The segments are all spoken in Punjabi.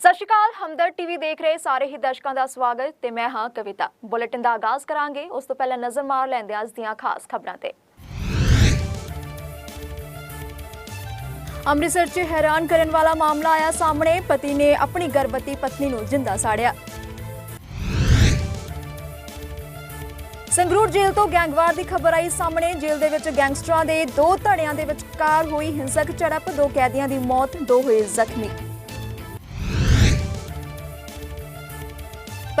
ਸਤਿ ਸ਼੍ਰੀ ਅਕਾਲ ਹਮਦਰ ਟੀਵੀ ਦੇਖ ਰਹੇ ਸਾਰੇ ਹੀ ਦਰਸ਼ਕਾਂ ਦਾ ਸਵਾਗਤ ਤੇ ਮੈਂ ਹਾਂ ਕਵਿਤਾ। ਬੁਲੇਟਿਨ ਦਾ ਆਗਾਜ਼ ਕਰਾਂਗੇ, ਉਸ ਤੋਂ ਪਹਿਲਾਂ ਨਜ਼ਰ ਮਾਰ ਲੈਂਦੇ ਅੱਜ ਦੀਆਂ ਖਾਸ ਖਬਰਾਂ ਤੇ। ਅੰਮ੍ਰਿਤਸਰ 'ਚ ਹੈਰਾਨ ਕਰਨ ਵਾਲਾ ਮਾਮਲਾ ਆਇਆ ਸਾਹਮਣੇ, ਪਤੀ ਨੇ ਆਪਣੀ ਗਰਭਵਤੀ ਪਤਨੀ ਨੂੰ ਜਿੰਦਾ ਸਾੜਿਆ। ਸੰਗਰੂਰ ਜੇਲ੍ਹ ਤੋਂ ਗੈਂਗਵਾਰ ਦੀ ਖਬਰ ਆਈ ਸਾਹਮਣੇ, ਜੇਲ੍ਹ ਦੇ ਵਿੱਚ ਗੈਂਗਸਟਰਾਂ ਦੇ ਦੋ ਧੜਿਆਂ ਦੇ ਵਿਚਕਾਰ ਹੋਈ ਹਿੰਸਕ ਝੜਪ, ਦੋ ਕੈਦੀਆਂ ਦੀ ਮੌਤ, ਦੋ ਹੋਏ ਜ਼ਖਮੀ।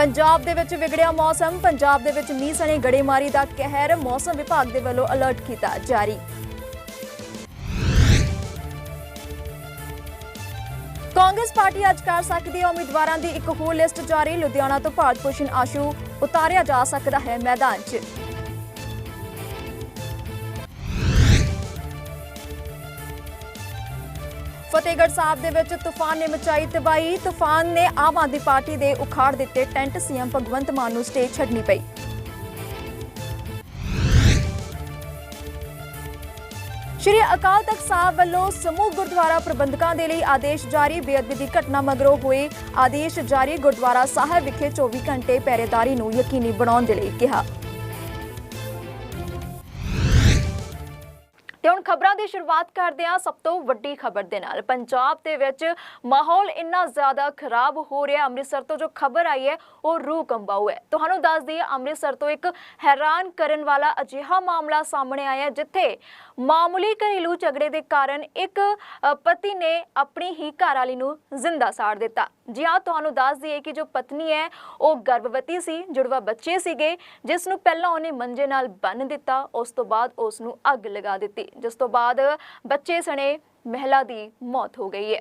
ਪੰਜਾਬ ਦੇ ਵਿੱਚ ਵਿਗੜਿਆ ਮੌਸਮ, ਪੰਜਾਬ ਦੇ ਵਿੱਚ ਮੀਂਹ ਸਣੇ ਗੜੇਮਾਰੀ ਦਾ ਕਹਿਰ, ਮੌਸਮ ਵਿਭਾਗ ਦੇ ਵੱਲੋਂ ਅਲਰਟ ਕੀਤਾ ਜਾਰੀ। ਕਾਂਗਰਸ ਪਾਰਟੀ ਅੱਜ ਕਰ ਸਕਦੀ ਹੈ ਉਮੀਦਵਾਰਾਂ ਦੀ ਇੱਕ ਹੋਰ ਲਿਸਟ ਜਾਰੀ। ਲੁਧਿਆਣਾ ਤੋਂ ਭਾਰਤ ਭੂਸ਼ਣ ਆਸ਼ੂ ਉਤਾਰਿਆ ਜਾ ਸਕਦਾ ਹੈ ਮੈਦਾਨ 'ਚ। ਫਤਿਹਗੜ੍ਹ ਸਾਹਿਬ ਦੇ ਵਿੱਚ ਤੂਫਾਨ ਨੇ ਮਚਾਈ ਤਬਾਹੀ। ਤੂਫਾਨ ਨੇ ਆਮ ਆਦਮੀ ਪਾਰਟੀ ਦੇ ਉਖਾੜ ਦਿੱਤੇ ਟੈਂਟ। ਸੀਐਮ ਭਗਵੰਤ ਮਾਨ ਨੂੰ ਸਟੇਜ ਛੱਡਣੀ ਪਈ। ਸ਼੍ਰੀ ਅਕਾਲ ਤਖਤ ਸਾਹਿਬ ਵੱਲੋਂ ਸਮੂਹ ਗੁਰਦੁਆਰਾ ਪ੍ਰਬੰਧਕਾਂ ਦੇ ਲਈ ਆਦੇਸ਼ ਜਾਰੀ। ਬੇਅਦਬੀ ਦੀ ਘਟਨਾ ਮਗਰੋਂ ਹੋਏ ਆਦੇਸ਼ ਜਾਰੀ ਗੁਰਦੁਆਰਾ ਸਾਹਿਬ ਵਿਖੇ 24 ਘੰਟੇ ਪਹਿਰੇਦਾਰੀ ਨੂੰ ਯਕੀਨੀ ਬਣਾਉਣ ਦੇ ਲਈ ਕਿਹਾ। ਤੇ ਹੁਣ ਖਬਰਾਂ ਦੀ ਸ਼ੁਰੂਆਤ ਕਰਦੇ ਹਾਂ ਸਭ ਤੋਂ ਵੱਡੀ ਖਬਰ ਦੇ ਨਾਲ। ਪੰਜਾਬ ਦੇ ਵਿੱਚ ਮਾਹੌਲ ਇੰਨਾ ਜ਼ਿਆਦਾ ਖਰਾਬ ਹੋ ਰਿਹਾ, ਅੰਮ੍ਰਿਤਸਰ ਤੋਂ ਜੋ ਖਬਰ ਆਈ ਹੈ, ਉਹ ਰੂਹ ਕੰਬਾਊ ਹੈ। ਤੁਹਾਨੂੰ ਦੱਸ ਦਈਏ, ਅੰਮ੍ਰਿਤਸਰ ਤੋਂ ਇੱਕ ਹੈਰਾਨ ਕਰਨ ਵਾਲਾ ਅਜਿਹਾ ਮਾਮਲਾ ਸਾਹਮਣੇ ਆਇਆ ਜਿੱਥੇ ਮਾਮੂਲੀ ਘਰੇਲੂ ਝਗੜੇ ਦੇ ਕਾਰਨ ਇੱਕ ਪਤੀ ਨੇ ਆਪਣੀ ਹੀ ਘਰ ਵਾਲੀ ਨੂੰ ਜ਼ਿੰਦਾ ਸਾੜ ਦਿੱਤਾ। ਜੀ ਹਾਂ, ਤੁਹਾਨੂੰ ਦੱਸ ਦਈਏ ਕਿ ਜੋ ਪਤਨੀ ਹੈ, ਉਹ ਗਰਭਵਤੀ ਸੀ, ਜੁੜਵਾ ਬੱਚੇ ਸੀਗੇ ਜਿਸ ਨੂੰ ਪਹਿਲਾਂ ਉਹਨੇ ਮੰਜੇ ਨਾਲ ਬੰਨ ਦਿੱਤਾ, ਉਸ ਤੋਂ ਬਾਅਦ ਉਸ ਨੂੰ ਅੱਗ ਲਗਾ ਦਿੱਤੀ। ਜਿਸ ਤੋਂ ਬਾਅਦ ਬੱਚੇ ਸਣੇ ਮਹਿਲਾ ਦੀ ਮੌਤ ਹੋ ਗਈ ਹੈ।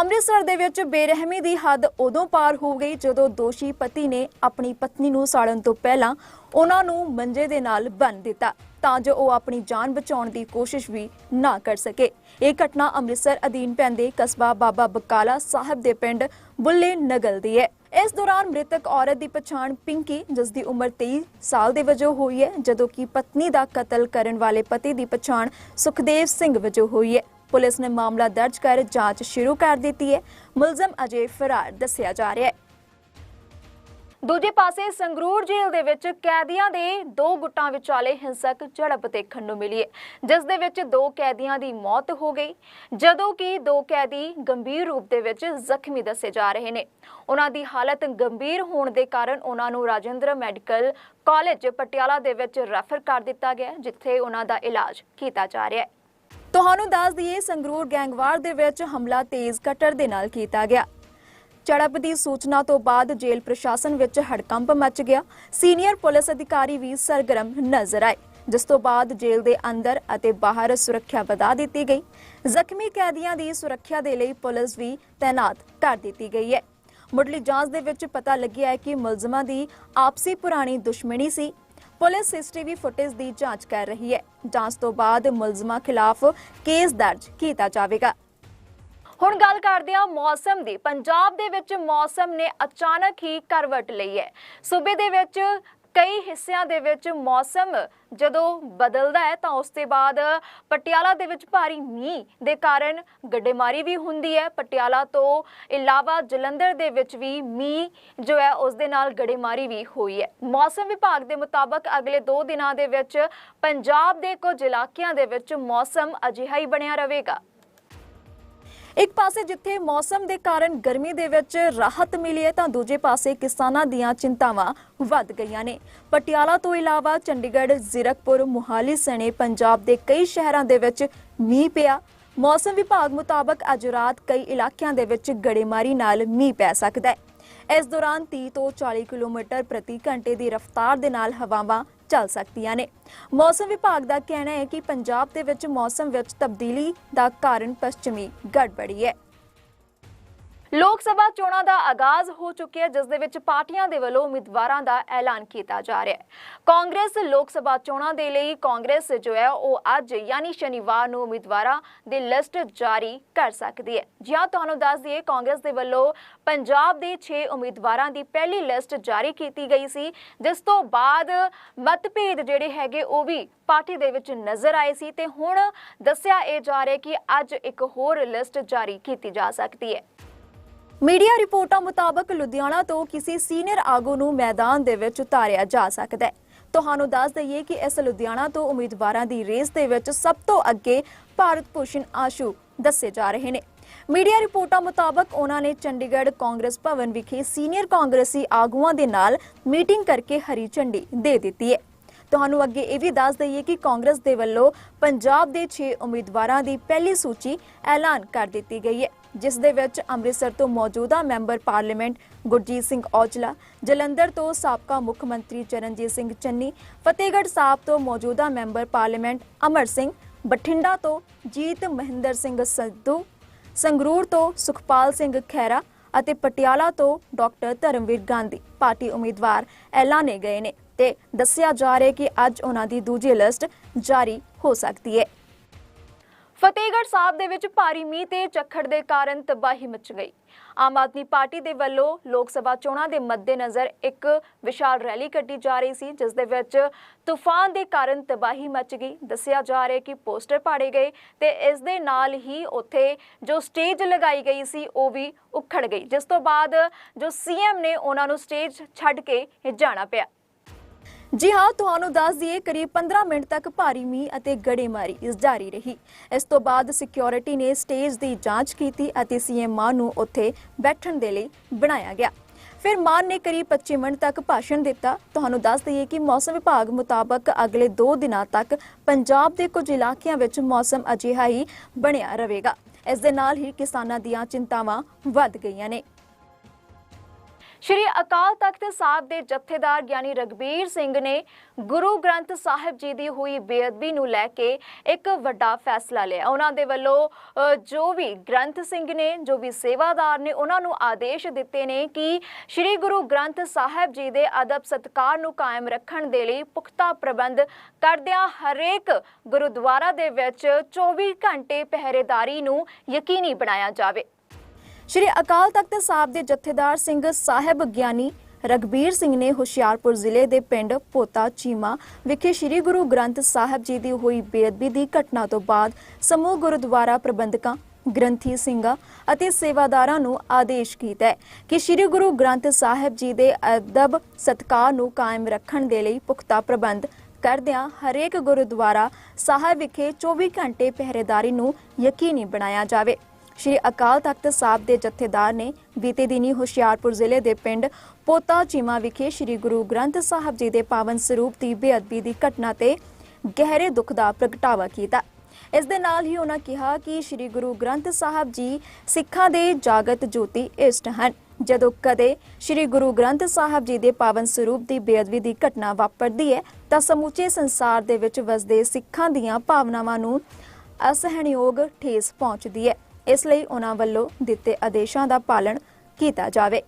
ਅੰਮ੍ਰਿਤਸਰ ਦੇ ਵਿੱਚ ਬੇਰਹਿਮੀ ਦੀ ਹੱਦ ਉਦੋਂ ਪਾਰ ਹੋ ਗਈ ਜਦੋਂ ਦੋਸ਼ੀ ਪਤੀ ਨੇ ਆਪਣੀ ਪਤਨੀ ਨੂੰ ਸਾੜਨ ਤੋਂ ਪਹਿਲਾਂ ਉਹਨਾਂ ਨੂੰ ਮੰਜੇ ਦੇ ਨਾਲ ਬੰਨ ਦਿੱਤਾ। ਤਾਂ ਜੋ ਉਹ ਆਪਣੀ ਜਾਨ ਬਚਾਉਣ ਦੀ ਕੋਸ਼ਿਸ਼ ਵੀ ਨਾ ਕਰ ਸਕੇ। ਇਹ ਘਟਨਾ ਅੰਮ੍ਰਿਤਸਰ ਅਧੀਨ ਪੈਂਦੇ ਕਸਬਾ ਬਾਬਾ ਬਕਾਲਾ ਸਾਹਿਬ ਦੇ ਪਿੰਡ ਬੁੱਲੇ ਨਗਲ ਦੀ ਹੈ। ਇਸ ਦੌਰਾਨ ਮ੍ਰਿਤਕ ਔਰਤ ਦੀ ਪਛਾਣ ਪਿੰਕੀ, ਜਿਸ ਦੀ ਉਮਰ 23 ਸਾਲ ਦੇ ਵਜੋਂ ਹੋਈ ਹੈ, ਜਦੋਂ ਕਿ ਪਤਨੀ ਦਾ ਕਤਲ ਕਰਨ ਵਾਲੇ ਪਤੀ ਦੀ ਪਛਾਣ ਸੁਖਦੇਵ ਸਿੰਘ ਵਜੋਂ ਹੋਈ ਹੈ। ਪੁਲਿਸ ਨੇ ਮਾਮਲਾ ਦਰਜ ਕਰ ਜਾਂਚ ਸ਼ੁਰੂ ਕਰ ਦਿੱਤੀ ਹੈ। ਮੁਲਜ਼ਮ ਅਜੇ ਫਰਾਰ ਦੱਸਿਆ ਜਾ ਰਿਹਾ ਹੈ। ਦੂਜੇ ਪਾਸੇ ਸੰਗਰੂਰ ਜੇਲ੍ਹ ਦੇ ਵਿੱਚ ਕੈਦੀਆਂ ਦੇ ਦੋ ਗੁੱਟਾਂ ਵਿਚਾਲੇ ਹਿੰਸਕ ਝੜਪ ਦੇਖਣ ਨੂੰ ਮਿਲੀ ਹੈ, ਜਿਸ ਦੇ ਵਿੱਚ ਦੋ ਕੈਦੀਆਂ ਦੀ ਮੌਤ ਹੋ ਗਈ, ਜਦੋਂ ਕਿ ਦੋ ਕੈਦੀ ਗੰਭੀਰ ਰੂਪ ਦੇ ਵਿੱਚ ਜ਼ਖਮੀ ਦੱਸੇ ਜਾ ਰਹੇ ਨੇ। ਉਹਨਾਂ ਦੀ ਹਾਲਤ ਗੰਭੀਰ ਹੋਣ ਦੇ ਕਾਰਨ ਉਹਨਾਂ ਨੂੰ ਰਾਜਿੰਦਰ ਮੈਡੀਕਲ ਕਾਲਜ ਪਟਿਆਲਾ ਦੇ ਵਿੱਚ ਰੈਫਰ ਕਰ ਦਿੱਤਾ ਗਿਆ, ਜਿੱਥੇ ਉਹਨਾਂ ਦਾ ਇਲਾਜ ਕੀਤਾ ਜਾ ਰਿਹਾ ਹੈ। ਤੁਹਾਨੂੰ ਦੱਸ ਦਈਏ, ਸੰਗਰੂਰ ਗੈਂਗਵਾਰ ਦੇ ਵਿੱਚ ਹਮਲਾ ਤੇਜ਼ ਕਟਰ ਦੇ ਨਾਲ ਕੀਤਾ ਗਿਆ। ਝੜਪ ਦੀ ਸੂਚਨਾ ਤੋਂ ਬਾਅਦ ਜੇਲ੍ਹ ਪ੍ਰਸ਼ਾਸਨ ਵਿੱਚ ਹੜਕੰਪ ਮਚ ਗਿਆ। ਸੀਨੀਅਰ ਪੁਲਿਸ ਅਧਿਕਾਰੀ ਵੀ ਸਰਗਰਮ ਨਜ਼ਰ ਆਏ, ਜਿਸ ਤੋਂ ਬਾਅਦ ਜੇਲ੍ਹ ਦੇ ਅੰਦਰ ਅਤੇ ਬਾਹਰ ਸੁਰੱਖਿਆ ਵਧਾ ਦਿੱਤੀ ਗਈ। ਜ਼ਖਮੀ ਕੈਦੀਆਂ ਦੀ ਸੁਰੱਖਿਆ ਦੇ ਲਈ ਪੁਲਿਸ ਵੀ ਤਾਇਨਾਤ ਕਰ ਦਿੱਤੀ ਗਈ ਹੈ। ਮੁੱਢਲੀ ਜਾਂਚ ਦੇ ਵਿੱਚ ਪਤਾ ਲੱਗਿਆ ਹੈ ਕਿ ਮੁਲਜ਼ਮਾਂ ਦੀ ਆਪਸੀ ਪੁਰਾਣੀ ਦੁਸ਼ਮਣੀ ਸੀ। ਪੁਲਿਸ ਸੀਸੀਟੀਵੀ ਫੁਟੇਜ ਦੀ ਜਾਂਚ ਕਰ ਰਹੀ ਹੈ। ਜਾਂਚ ਤੋਂ ਬਾਅਦ ਮੁਲਜ਼ਮਾਂ ਖਿਲਾਫ ਕੇਸ ਦਰਜ ਕੀਤਾ ਜਾਵੇਗਾ। ਹੁਣ ਗੱਲ ਕਰਦੇ ਹਾਂ ਮੌਸਮ ਦੀ। ਪੰਜਾਬ ਦੇ ਵਿੱਚ ਮੌਸਮ ਨੇ ਅਚਾਨਕ ਹੀ ਕਰਵਟ ਲਈ ਹੈ। ਸੂਬੇ ਦੇ ਵਿੱਚ ਕਈ ਹਿੱਸਿਆਂ ਦੇ ਵਿੱਚ ਮੌਸਮ ਜਦੋਂ ਬਦਲਦਾ ਹੈ ਤਾਂ ਉਸ ਤੋਂ ਬਾਅਦ ਪਟਿਆਲਾ ਦੇ ਵਿੱਚ ਭਾਰੀ ਮੀਂਹ ਦੇ ਕਾਰਨ ਗੱਡੇਮਾਰੀ ਵੀ ਹੁੰਦੀ ਹੈ। ਪਟਿਆਲਾ ਤੋਂ ਇਲਾਵਾ ਜਲੰਧਰ ਦੇ ਵਿੱਚ ਵੀ ਮੀਂਹ ਜੋ ਹੈ ਉਸ ਦੇ ਨਾਲ ਗੜੇਮਾਰੀ ਵੀ ਹੋਈ ਹੈ। ਮੌਸਮ ਵਿਭਾਗ ਦੇ ਮੁਤਾਬਕ ਅਗਲੇ 2 ਦਿਨਾਂ ਦੇ ਵਿੱਚ ਪੰਜਾਬ ਦੇ ਕੁਝ ਇਲਾਕਿਆਂ ਦੇ ਵਿੱਚ ਮੌਸਮ ਅਜਿਹਾ ਹੀ ਬਣਿਆ ਰਹੇਗਾ। ਇੱਕ ਪਾਸੇ ਜਿੱਥੇ ਮੌਸਮ ਦੇ ਕਾਰਨ ਗਰਮੀ ਦੇ ਵਿੱਚ ਰਾਹਤ ਮਿਲੀ ਹੈ, ਤਾਂ ਦੂਜੇ ਪਾਸੇ ਕਿਸਾਨਾਂ ਦੀਆਂ ਚਿੰਤਾਵਾਂ ਵੱਧ ਗਈਆਂ ਨੇ। ਪਟਿਆਲਾ ਤੋਂ ਇਲਾਵਾ ਚੰਡੀਗੜ੍ਹ, ਜ਼ੀਰਕਪੁਰ, ਮੁਹਾਲੀ ਸਣੇ ਪੰਜਾਬ ਦੇ ਕਈ ਸ਼ਹਿਰਾਂ ਦੇ ਵਿੱਚ ਮੀਂਹ ਪਿਆ। ਮੌਸਮ ਵਿਭਾਗ ਮੁਤਾਬਕ ਅੱਜ ਰਾਤ ਕਈ ਇਲਾਕਿਆਂ ਦੇ ਵਿੱਚ ਗੜੇਮਾਰੀ ਨਾਲ ਮੀਂਹ ਪੈ ਸਕਦਾ ਹੈ। ਇਸ ਦੌਰਾਨ 30 ਤੋਂ 40 ਕਿਲੋਮੀਟਰ ਪ੍ਰਤੀ ਘੰਟੇ ਦੀ ਰਫ਼ਤਾਰ ਦੇ ਨਾਲ ਹਵਾਵਾਂ ਚੱਲ ਸਕਦੀਆਂ ਨੇ। ਮੌਸਮ ਵਿਭਾਗ ਦਾ ਕਹਿਣਾ ਹੈ ਕਿ ਪੰਜਾਬ ਦੇ ਵਿੱਚ ਮੌਸਮ ਵਿੱਚ ਤਬਦੀਲੀ ਦਾ ਕਾਰਨ ਪੱਛਮੀ ਗੜਬੜੀ ਹੈ। ਲੋਕ ਸਭਾ ਚੋਣਾਂ ਦਾ ਆਗਾਜ਼ ਹੋ ਚੁੱਕਿਆ ਹੈ, ਜਿਸ ਦੇ ਵਿੱਚ ਪਾਰਟੀਆਂ ਦੇ ਵੱਲੋਂ ਉਮੀਦਵਾਰਾਂ ਦਾ ਐਲਾਨ ਕੀਤਾ ਜਾ ਰਿਹਾ ਹੈ। ਕਾਂਗਰਸ ਲੋਕ ਸਭਾ ਚੋਣਾਂ ਦੇ ਲਈ ਕਾਂਗਰਸ ਜੋ ਹੈ, ਉਹ ਅੱਜ ਯਾਨੀ ਸ਼ਨੀਵਾਰ ਨੂੰ ਉਮੀਦਵਾਰਾਂ ਦੀ ਲਿਸਟ ਜਾਰੀ ਕਰ ਸਕਦੀ ਹੈ। ਜਿਹਾ ਤੁਹਾਨੂੰ ਦੱਸ ਦਈਏ, ਕਾਂਗਰਸ ਦੇ ਵੱਲੋਂ ਪੰਜਾਬ ਦੇ 6 ਉਮੀਦਵਾਰਾਂ ਦੀ ਪਹਿਲੀ ਲਿਸਟ ਜਾਰੀ ਕੀਤੀ ਗਈ ਸੀ, ਜਿਸ ਤੋਂ ਬਾਅਦ ਮਤਭੇਦ ਜਿਹੜੇ ਹੈਗੇ, ਉਹ ਵੀ ਪਾਰਟੀ ਦੇ ਵਿੱਚ ਨਜ਼ਰ ਆਏ ਸੀ ਤੇ ਹੁਣ ਦੱਸਿਆ ਇਹ ਜਾ ਰਿਹਾ ਕਿ ਅੱਜ ਇੱਕ ਹੋਰ ਲਿਸਟ ਜਾਰੀ ਕੀਤੀ ਜਾ ਸਕਦੀ ਹੈ। ਮੀਡੀਆ ਰਿਪੋਰਟਾਂ ਮੁਤਾਬਕ ਲੁਧਿਆਣਾ ਤੋਂ ਕਿਸੇ ਸੀਨੀਅਰ ਆਗੂ ਨੂੰ ਮੈਦਾਨ ਦੇ ਵਿੱਚ ਉਤਾਰਿਆ ਜਾ ਸਕਦਾ ਹੈ। ਤੁਹਾਨੂੰ ਦੱਸ ਦਈਏ ਕਿ ਇਸ ਲੁਧਿਆਣਾ ਤੋਂ ਉਮੀਦਵਾਰਾਂ ਦੀ ਰੇਸ ਦੇ ਵਿੱਚ ਸਭ ਤੋਂ ਅੱਗੇ ਭਾਰਤ ਭੂਸ਼ਣ ਆਸ਼ੂ ਦੱਸੇ ਜਾ ਰਹੇ ਨੇ। ਮੀਡੀਆ ਰਿਪੋਰਟਾਂ ਮੁਤਾਬਕ ਉਹਨਾਂ ਨੇ ਚੰਡੀਗੜ੍ਹ ਕਾਂਗਰਸ ਭਵਨ ਵਿਖੇ ਸੀਨੀਅਰ ਕਾਂਗਰਸੀ ਆਗੂਆਂ ਦੇ ਨਾਲ ਮੀਟਿੰਗ ਕਰਕੇ ਹਰੀ ਝੰਡੀ ਦੇ ਦਿੱਤੀ ਹੈ। ਤੁਹਾਨੂੰ ਅੱਗੇ ਇਹ ਵੀ ਦੱਸ ਦਈਏ ਕਿ ਕਾਂਗਰਸ ਦੇ ਵੱਲੋਂ ਪੰਜਾਬ ਦੇ 6 ਉਮੀਦਵਾਰਾਂ ਦੀ ਪਹਿਲੀ ਸੂਚੀ ਐਲਾਨ ਕਰ ਦਿੱਤੀ ਗਈ ਹੈ। ਜਿਸ ਦੇ ਵਿੱਚ ਅੰਮ੍ਰਿਤਸਰ ਤੋਂ ਮੌਜੂਦਾ ਮੈਂਬਰ ਪਾਰਲੀਮੈਂਟ ਗੁਰਜੀਤ ਸਿੰਘ ਔਜਲਾ, ਜਲੰਧਰ ਤੋਂ ਸਾਬਕਾ ਮੁੱਖ ਮੰਤਰੀ ਚਰਨਜੀਤ ਸਿੰਘ ਚੰਨੀ, ਫਤਿਹਗੜ੍ਹ ਸਾਹਿਬ ਤੋਂ ਮੌਜੂਦਾ ਮੈਂਬਰ ਪਾਰਲੀਮੈਂਟ ਅਮਰ ਸਿੰਘ, ਬਠਿੰਡਾ ਤੋਂ ਜੀਤ ਮਹਿੰਦਰ ਸਿੰਘ ਸੰਧੂ, ਸੰਗਰੂਰ ਤੋਂ ਸੁਖਪਾਲ ਸਿੰਘ ਖਹਿਰਾ ਅਤੇ ਪਟਿਆਲਾ ਤੋਂ ਡਾਕਟਰ ਧਰਮਵੀਰ ਗਾਂਧੀ ਪਾਰਟੀ ਉਮੀਦਵਾਰ ਐਲਾਨੇ ਗਏ ਨੇ ਤੇ ਦੱਸਿਆ ਜਾ ਰਿਹਾ ਕਿ ਅੱਜ ਉਹਨਾਂ ਦੀ ਦੂਜੀ ਲਿਸਟ ਜਾਰੀ ਹੋ ਸਕਦੀ ਹੈ। ਫਤਿਹਗੜ੍ਹ ਸਾਹਿਬ ਦੇ ਵਿੱਚ ਭਾਰੀ ਮੀਂਹ ਤੇ ਝੱਖੜ ਦੇ ਕਾਰਨ ਤਬਾਹੀ ਮਚ ਗਈ। ਆਮ ਆਦਮੀ ਪਾਰਟੀ ਦੇ ਵੱਲੋਂ ਲੋਕ ਸਭਾ ਚੋਣਾਂ ਦੇ ਮੱਦੇਨਜ਼ਰ ਇੱਕ ਵਿਸ਼ਾਲ ਰੈਲੀ ਕੱਢੀ ਜਾ ਰਹੀ ਸੀ, ਜਿਸ ਦੇ ਵਿੱਚ ਤੂਫਾਨ ਦੇ ਕਾਰਨ ਤਬਾਹੀ ਮਚ ਗਈ। ਦੱਸਿਆ ਜਾ ਰਿਹਾ ਕਿ ਪੋਸਟਰ ਪਾੜੇ ਗਏ ਤੇ ਇਸ ਦੇ ਨਾਲ ਹੀ ਉੱਥੇ ਜੋ ਸਟੇਜ ਲਗਾਈ ਗਈ ਸੀ, ਉਹ ਵੀ ਉਖੜ ਗਈ। ਜਿਸ ਤੋਂ ਬਾਅਦ ਜੋ ਸੀਐਮ ਨੇ ਉਹਨਾਂ ਨੂੰ ਸਟੇਜ ਛੱਡ ਕੇ ਜਾਣਾ ਪਿਆ। ਜੀ ਹਾਂ, ਤੁਹਾਨੂੰ ਦੱਸ ਦਈਏ, ਕਰੀਬ 15 ਮਿੰਟ ਤੱਕ ਭਾਰੀ ਮੀਂਹ ਅਤੇ ਗੜੇਮਾਰੀ ਇਸ ਜਾਰੀ ਰਹੀ। ਇਸ ਤੋਂ ਬਾਅਦ ਸਿਕਿਉਰਿਟੀ ਨੇ ਸਟੇਜ ਦੀ ਜਾਂਚ ਕੀਤੀ ਅਤੇ ਸੀਐਮ ਮਾਨ ਨੂੰ ਉੱਥੇ ਬੈਠਣ ਦੇ ਲਈ ਬਣਾਇਆ ਗਿਆ। ਫਿਰ ਮਾਨ ਨੇ ਕਰੀਬ 25 ਮਿੰਟ ਤੱਕ ਭਾਸ਼ਣ ਦਿੱਤਾ। ਤੁਹਾਨੂੰ ਦੱਸ ਦਈਏ ਕਿ ਮੌਸਮ ਵਿਭਾਗ ਮੁਤਾਬਕ ਅਗਲੇ 2 ਦਿਨਾਂ ਤੱਕ ਪੰਜਾਬ ਦੇ ਕੁਝ ਇਲਾਕਿਆਂ ਵਿੱਚ ਮੌਸਮ ਅਜਿਹਾ ਹੀ ਬਣਿਆ ਰਹੇਗਾ। ਇਸ ਦੇ ਨਾਲ ਹੀ ਕਿਸਾਨਾਂ ਦੀਆਂ ਚਿੰਤਾਵਾਂ ਵੱਧ ਗਈਆਂ ਨੇ। ਸ਼੍ਰੀ ਅਕਾਲ ਤਖਤ ਸਾਹਿਬ ਦੇ ਜਥੇਦਾਰ ਗਿਆਨੀ ਰਗਬੀਰ ਸਿੰਘ ਨੇ ਗੁਰੂ ਗ੍ਰੰਥ ਸਾਹਿਬ ਜੀ ਦੀ ਹੋਈ ਬੇਅਦਬੀ ਨੂੰ ਲੈ ਕੇ ਇੱਕ ਵੱਡਾ ਫੈਸਲਾ ਲਿਆ। ਉਹਨਾਂ ਦੇ ਵੱਲੋਂ ਜੋ ਵੀ ਗ੍ਰੰਥ ਸਿੰਘ ਨੇ, ਜੋ ਵੀ ਸੇਵਾਦਾਰ ਨੇ, ਉਹਨਾਂ ਨੂੰ ਆਦੇਸ਼ ਦਿੱਤੇ ਨੇ ਕਿ ਸ਼੍ਰੀ ਗੁਰੂ ਗ੍ਰੰਥ ਸਾਹਿਬ ਜੀ ਦੇ ਅਦਬ ਸਤਕਾਰ ਨੂੰ ਕਾਇਮ ਰੱਖਣ ਦੇ ਲਈ ਪੁਖਤਾ ਪ੍ਰਬੰਧ ਕਰਦਿਆਂ ਹਰੇਕ ਗੁਰਦੁਆਰਾ ਦੇ ਵਿੱਚ 24 ਘੰਟੇ ਪਹਿਰੇਦਾਰੀ ਨੂੰ ਯਕੀਨੀ ਬਣਾਇਆ ਜਾਵੇ। ਸ਼੍ਰੀ ਅਕਾਲ ਤਖਤ ਸਾਹਿਬ ਦੇ ਜਥੇਦਾਰ ਸਿੰਘ ਸਾਹਿਬ ਗਿਆਨੀ ਰਗਬੀਰ ਸਿੰਘ ਨੇ ਹੁਸ਼ਿਆਰਪੁਰ ਜ਼ਿਲ੍ਹੇ ਦੇ ਪਿੰਡ ਪੋਤਾ ਚੀਮਾ ਵਿਖੇ ਸ਼੍ਰੀ ਗੁਰੂ ਗ੍ਰੰਥ ਸਾਹਿਬ ਜੀ ਦੀ ਹੋਈ ਬੇਅਦਬੀ ਦੀ ਘਟਨਾ ਤੋਂ ਬਾਅਦ ਸਮੂਹ ਗੁਰਦੁਆਰਾ ਪ੍ਰਬੰਧਕਾਂ, ਗ੍ਰੰਥੀ ਸਿੰਘਾਂ ਅਤੇ ਸੇਵਾਦਾਰਾਂ ਨੂੰ ਆਦੇਸ਼ ਕੀਤਾ ਹੈ ਕਿ ਸ਼੍ਰੀ ਗੁਰੂ ਗ੍ਰੰਥ ਸਾਹਿਬ ਜੀ ਦੇ ਅਦਬ ਸਤਕਾਰ ਨੂੰ ਕਾਇਮ ਰੱਖਣ ਦੇ ਲਈ ਪੁਖਤਾ ਪ੍ਰਬੰਧ ਕਰਦਿਆਂ ਹਰੇਕ ਗੁਰਦੁਆਰਾ ਸਾਹਿਬ ਵਿਖੇ 24 ਘੰਟੇ ਪਹਿਰੇਦਾਰੀ ਨੂੰ ਯਕੀਨੀ ਬਣਾਇਆ ਜਾਵੇ। ਸ਼੍ਰੀ ਅਕਾਲ ਤਖਤ ਸਾਹਿਬ ਦੇ ਜਥੇਦਾਰ ਨੇ ਬੀਤੇ ਦਿਨੀ ਹੁਸ਼ਿਆਰਪੁਰ ਜ਼ਿਲ੍ਹੇ ਦੇ ਪਿੰਡ ਪੋਤਾ ਚੀਮਾ ਵਿਖੇ ਸ਼੍ਰੀ ਗੁਰੂ ਗ੍ਰੰਥ ਸਾਹਿਬ ਜੀ ਦੇ ਪਾਵਨ ਸਰੂਪ ਦੀ ਬੇਅਦਬੀ ਦੀ ਘਟਨਾ ਤੇ ਗਹਿਰੇ ਦੁੱਖ ਦਾ ਪ੍ਰਗਟਾਵਾ ਕੀਤਾ। ਇਸ ਦੇ ਨਾਲ ਹੀ ਉਹਨਾਂ ਕਿਹਾ ਕਿ ਸ਼੍ਰੀ ਗੁਰੂ ਗ੍ਰੰਥ ਸਾਹਿਬ ਜੀ ਸਿੱਖਾਂ ਦੇ ਜਾਗਤ ਜੋਤੀ ਇਸ਼ਟ ਹਨ। ਜਦੋਂ ਕਦੇ ਸ਼੍ਰੀ ਗੁਰੂ ਗ੍ਰੰਥ ਸਾਹਿਬ ਜੀ ਦੇ ਪਾਵਨ ਸਰੂਪ ਦੀ ਬੇਅਦਬੀ ਦੀ ਘਟਨਾ ਵਾਪਰਦੀ ਹੈ, ਤਾਂ ਸਮੁੱਚੇ ਸੰਸਾਰ ਦੇ ਵਿੱਚ ਵਸਦੇ ਸਿੱਖਾਂ ਦੀਆਂ ਭਾਵਨਾਵਾਂ ਨੂੰ ਅਸਹਿਣਯੋਗ ਠੇਸ ਪਹੁੰਚਦੀ ਹੈ। ਇਸ ਲਈ ਉਹਨਾਂ ਵੱਲੋਂ ਦਿੱਤੇ ਆਦੇਸ਼ਾਂ ਦਾ ਪਾਲਣ ਕੀਤਾ ਜਾਵੇ।